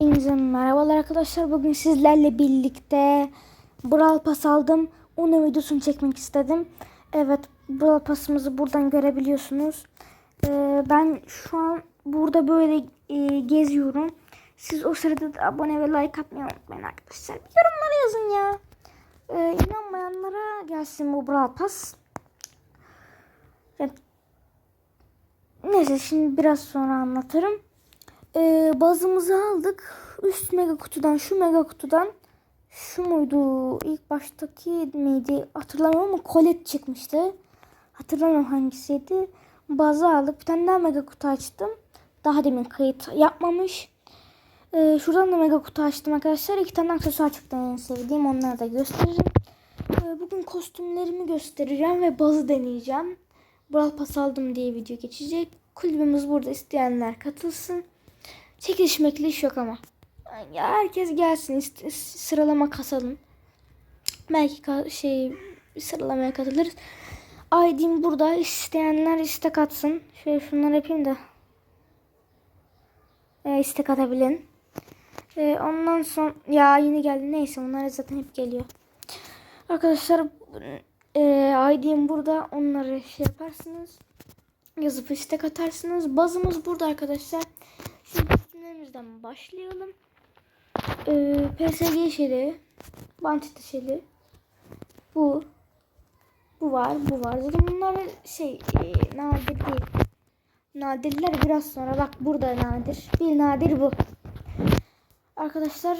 Hepinize merhabalar arkadaşlar. Bugün sizlerle birlikte Brawl Pass aldım. Onun videosunu çekmek istedim. Evet Brawl Pass'ımızı buradan görebiliyorsunuz. Ee, ben şu an burada böyle e, geziyorum. Siz o sırada da abone ve like atmayı unutmayın arkadaşlar. Bir yorumlara yazın ya. Ee, inanmayanlara gelsin bu Brawl Pass. Evet. Neyse şimdi biraz sonra anlatırım. Ee, bazımızı aldık. Üst mega kutudan şu mega kutudan şu muydu? İlk baştaki miydi? Hatırlamıyorum ama kolet çıkmıştı. Hatırlamıyorum hangisiydi. Bazı aldık. Bir tane daha mega kutu açtım. Daha demin kayıt yapmamış. Ee, şuradan da mega kutu açtım arkadaşlar. İki tane aksesuar çıktı en sevdiğim. Onları da gösteririm. Ee, bugün kostümlerimi göstereceğim ve bazı deneyeceğim. Brawl Pass aldım diye video geçecek. Kulübümüz burada isteyenler katılsın. Çekiliş mekiliş yok ama. Ya herkes gelsin sıralama kasalım. Belki ka- şey sıralamaya katılırız. ID'm burada isteyenler istek atsın. Şöyle şunları yapayım da. E, istek atabilin. E, ondan sonra ya yeni geldi neyse onlar zaten hep geliyor. Arkadaşlar e, ID'm burada onları şey yaparsınız. Yazıp istek atarsınız. Bazımız burada arkadaşlar. Şimdi kostümlerimizden başlayalım. Ee, PSG şeli, Bantita şeli, bu, bu var, bu var. Zaten bunlar şey e, nadir değil. Nadirler biraz sonra. Bak burada nadir. Bir nadir bu. Arkadaşlar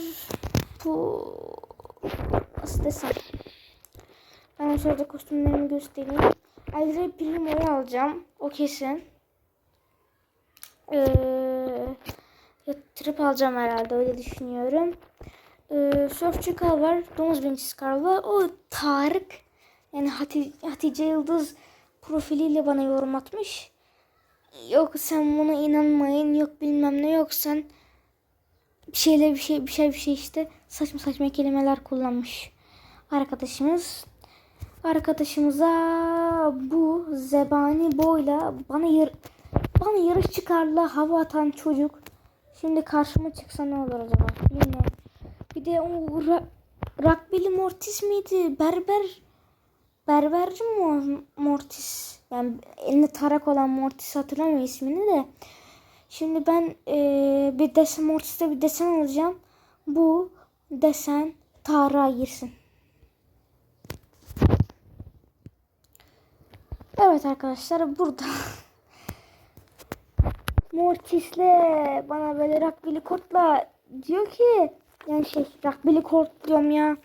bu nasıl desem. Ben şöyle kostümlerimi göstereyim. Aldre Primo'yu alacağım. O kesin. Ee, ya, trip alacağım herhalde öyle düşünüyorum. Ee, Surfçı Kal var. Domuz Binçi Scar var. O Tarık. Yani Hati, Hatice Yıldız profiliyle bana yorum atmış. Yok sen buna inanmayın. Yok bilmem ne yok sen bir şeyler bir şey bir şey bir şey işte saçma saçma kelimeler kullanmış arkadaşımız. Arkadaşımıza bu zebani boyla bana yar bana yarış çıkarla hava atan çocuk şimdi karşıma çıksa ne olur acaba bilmiyorum. Bir de o ra Rakbili Mortis miydi? Berber Berberci mi Mortis? Yani elinde tarak olan Mortis hatırlamıyorum ismini de. Şimdi ben eee, bir desen Mortis'te bir desen alacağım. Bu desen Tarık'a girsin. Evet arkadaşlar burada Mortis'le bana böyle Rakbili Kort'la diyor ki yani şey Rakbili Kort diyorum ya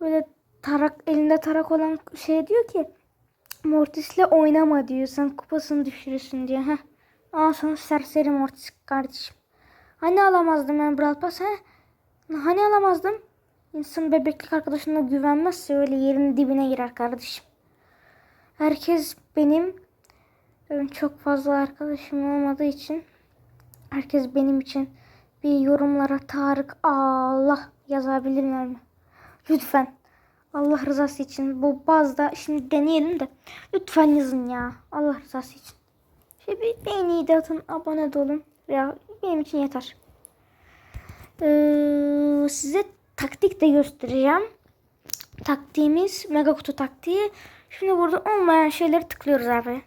böyle tarak elinde tarak olan şey diyor ki Mortis'le oynama diyor sen kupasını düşürürsün diyor. Heh. Aa sana serseri Mortis kardeşim. Hani alamazdım ben Brawl Pass he? Hani alamazdım? İnsan bebeklik arkadaşına güvenmezse öyle yerin dibine girer kardeşim. Herkes benim çok fazla arkadaşım olmadığı için herkes benim için bir yorumlara Tarık Allah yazabilirler mi? Lütfen. Allah rızası için bu bazda şimdi deneyelim de lütfen yazın ya. Allah rızası için. Şey bir beğeni de atın, abone de olun. Ya benim için yeter. Ee, size taktik de göstereceğim. Taktiğimiz mega kutu taktiği. Şimdi burada olmayan şeyleri tıklıyoruz abi.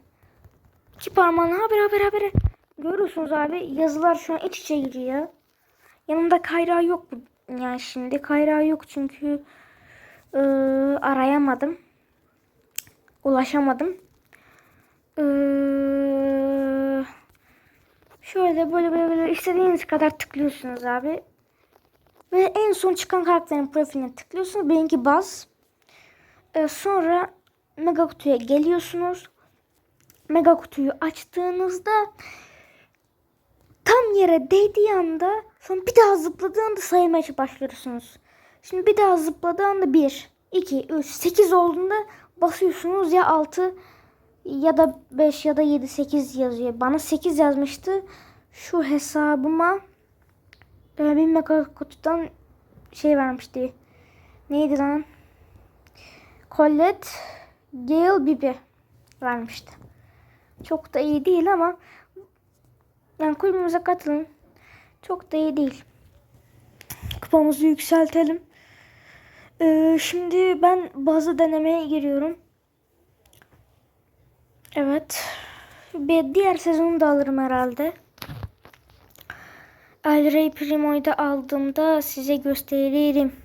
İki parmağını haber haber haber. Görüyorsunuz abi yazılar şu an iç içe giriyor. Yanımda kayrağı yok bu. Yani şimdi kayrağı yok çünkü e, arayamadım. Ulaşamadım. E, şöyle böyle böyle böyle istediğiniz kadar tıklıyorsunuz abi. Ve en son çıkan karakterin profiline tıklıyorsunuz. Benimki baz. E, sonra mega kutuya geliyorsunuz. Mega kutuyu açtığınızda tam yere değdiği anda sonra bir daha zıpladığı anda saymaya başlıyorsunuz. Şimdi bir daha zıpladığı anda 1, 2, 3, 8 olduğunda basıyorsunuz ya 6 ya da 5 ya da 7, 8 yazıyor. Bana 8 yazmıştı. Şu hesabıma bir mega kutudan şey vermişti. Neydi lan? Colette Gale Bibi vermişti. Çok da iyi değil ama yani kulübümüze katılın. Çok da iyi değil. kupamızı yükseltelim. Ee, şimdi ben bazı denemeye giriyorum. Evet. Bir diğer sezonu da alırım herhalde. El Rey Primo'yu da aldığımda size gösteririm.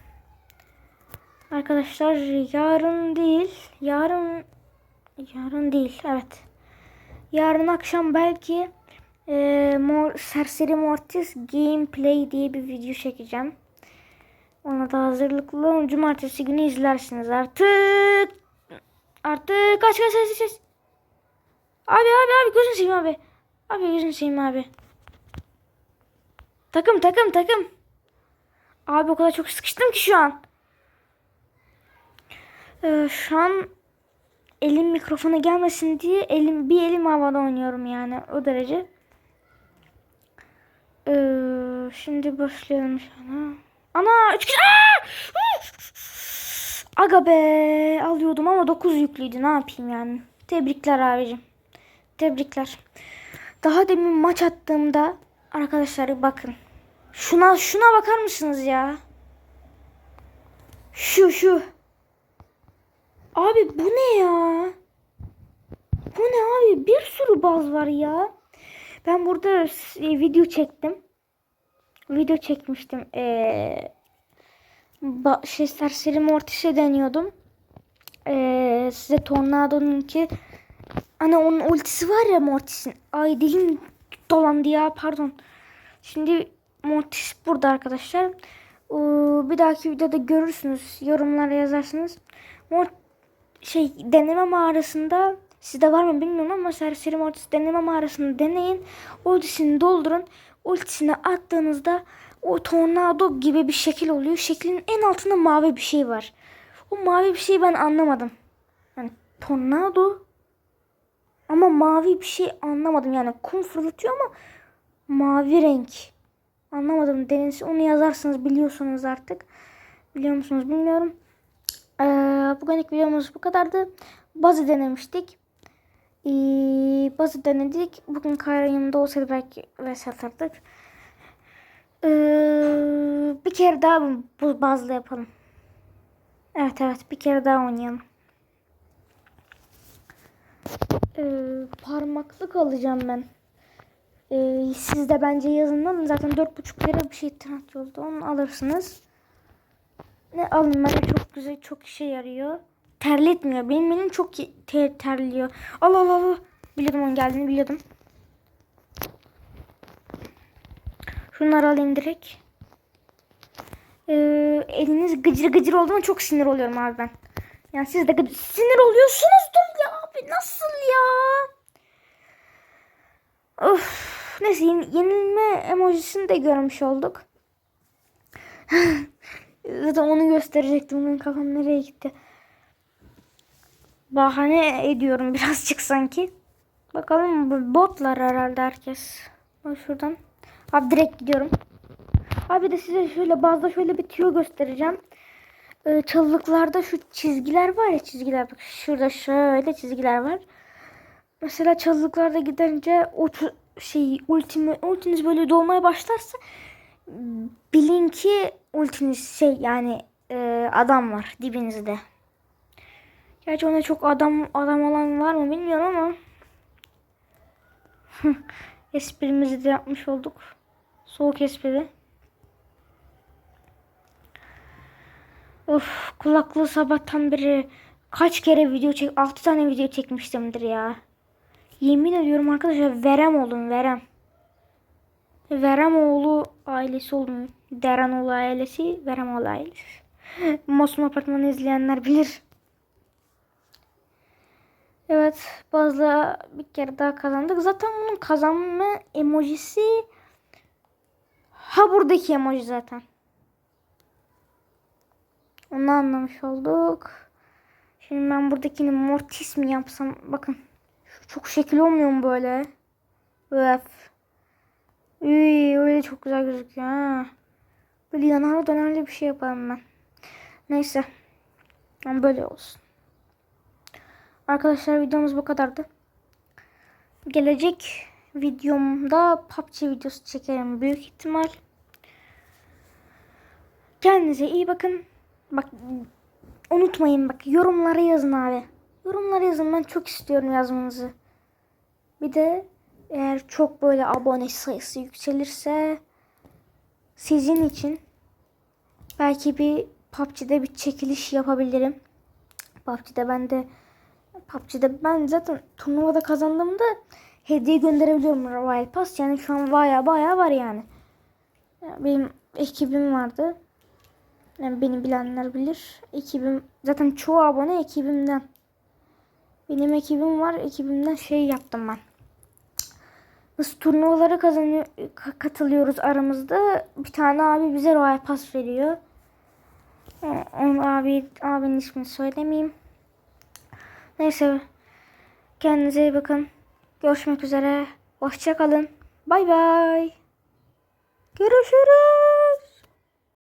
Arkadaşlar yarın değil. Yarın yarın değil. Evet. Yarın akşam belki e, Mor, Serseri Mortis Gameplay diye bir video çekeceğim. Ona da hazırlıklı olun. Cumartesi günü izlersiniz artık. Artık kaç kaç ses ses. Abi abi abi gözünü seveyim abi. Abi gözünü seveyim abi. Takım takım takım. Abi o kadar çok sıkıştım ki şu an. Ee, şu an elim mikrofona gelmesin diye elim bir elim havada oynuyorum yani o derece. Ee, şimdi başlayalım sana. Ana üç kişi. Aga be alıyordum ama 9 yüklüydü ne yapayım yani. Tebrikler abicim. Tebrikler. Daha demin maç attığımda arkadaşlar bakın. Şuna şuna bakar mısınız ya? Şu şu. Abi bu ne ya? Bu ne abi? Bir sürü baz var ya. Ben burada e, video çektim. Video çekmiştim. Ee, şey serseri mortise deniyordum. Ee, size Tornado'nun ki Ana onun ultisi var ya Mortis'in. Ay dilim dolandı ya pardon. Şimdi Mortis burada arkadaşlar. Ee, bir dahaki videoda görürsünüz. Yorumlara yazarsınız. Mort şey deneme mağarasında sizde var mı bilmiyorum ama Serseri Mortis deneme mağarasında deneyin. Ultisini doldurun. Ultisini attığınızda o tornado gibi bir şekil oluyor. Şeklin en altında mavi bir şey var. O mavi bir şeyi ben anlamadım. Yani tornado ama mavi bir şey anlamadım. Yani kum fırlatıyor ama mavi renk. Anlamadım. Deniz onu yazarsınız biliyorsunuz artık. Biliyor musunuz bilmiyorum. Ee, bugünlük videomuz bu kadardı. Bazı denemiştik. Ee, bazı denedik. Bugün Kayra yanında olsaydı belki vs atardık. Ee, bir kere daha bu bazlı yapalım. Evet evet bir kere daha oynayalım. Ee, parmaklık alacağım ben. Ee, siz de bence yazın zaten 4,5 lira bir şey trend yolda onu alırsınız. Ne alın bence çok güzel çok işe yarıyor. Terletmiyor. Benim benim çok ter, terliyor. Allah Allah Allah. Biliyordum onun geldiğini biliyordum. Şunları alayım direkt. Ee, eliniz gıcır gıcır oldu mu çok sinir oluyorum abi ben. Yani siz de gıcır, sinir oluyorsunuzdur ya abi nasıl ya? Of. Neyse yenilme emojisini de görmüş olduk. Zaten onu gösterecektim. Benim kafam nereye gitti. Bahane ediyorum birazcık sanki. Bakalım botlar herhalde herkes. Bak şuradan. Abi direkt gidiyorum. Abi de size şöyle bazda şöyle bir tüyo göstereceğim. Ee, çalılıklarda şu çizgiler var ya çizgiler. Bak şurada şöyle çizgiler var. Mesela çalılıklarda gidince o şey ultimi, ultiniz böyle dolmaya başlarsa bilin ki ultiniz şey yani e, adam var dibinizde. Gerçi ona çok adam adam olan var mı bilmiyorum ama esprimizi de yapmış olduk. Soğuk espri. Of kulaklığı sabahtan beri kaç kere video çek 6 tane video çekmiştimdir ya. Yemin ediyorum arkadaşlar Verem oldum Verem. Veremoğlu ailesi oldum. Deranoğlu ailesi, Veremoğlu ailesi. Masum Apartmanı izleyenler bilir. Evet bazı bir kere daha kazandık. Zaten bunun kazanma emojisi ha buradaki emoji zaten. Onu anlamış olduk. Şimdi ben buradakini mortis mi yapsam bakın. Çok şekil olmuyor mu böyle? Öf. Üy, öyle çok güzel gözüküyor ha. Böyle yanarlı dönerli bir şey yaparım ben. Neyse. Yani böyle olsun. Arkadaşlar videomuz bu kadardı. Gelecek videomda PUBG videosu çekerim büyük ihtimal. Kendinize iyi bakın. Bak unutmayın bak yorumlara yazın abi. Yorumlara yazın ben çok istiyorum yazmanızı. Bir de eğer çok böyle abone sayısı yükselirse sizin için belki bir PUBG'de bir çekiliş yapabilirim. PUBG'de ben de PUBG'de ben zaten turnuvada kazandığımda hediye gönderebiliyorum Royal Pass. Yani şu an baya baya var yani. Ya Benim ekibim vardı. Yani beni bilenler bilir. Ekibim zaten çoğu abone ekibimden. Benim ekibim var. Ekibimden şey yaptım ben. Biz turnuvalara kazanıyor, ka- katılıyoruz aramızda. Bir tane abi bize Royal Pass veriyor. O- Onu abi abinin ismini söylemeyeyim. Neyse. Kendinize iyi bakın. Görüşmek üzere. Hoşça kalın. Bay bay. Görüşürüz.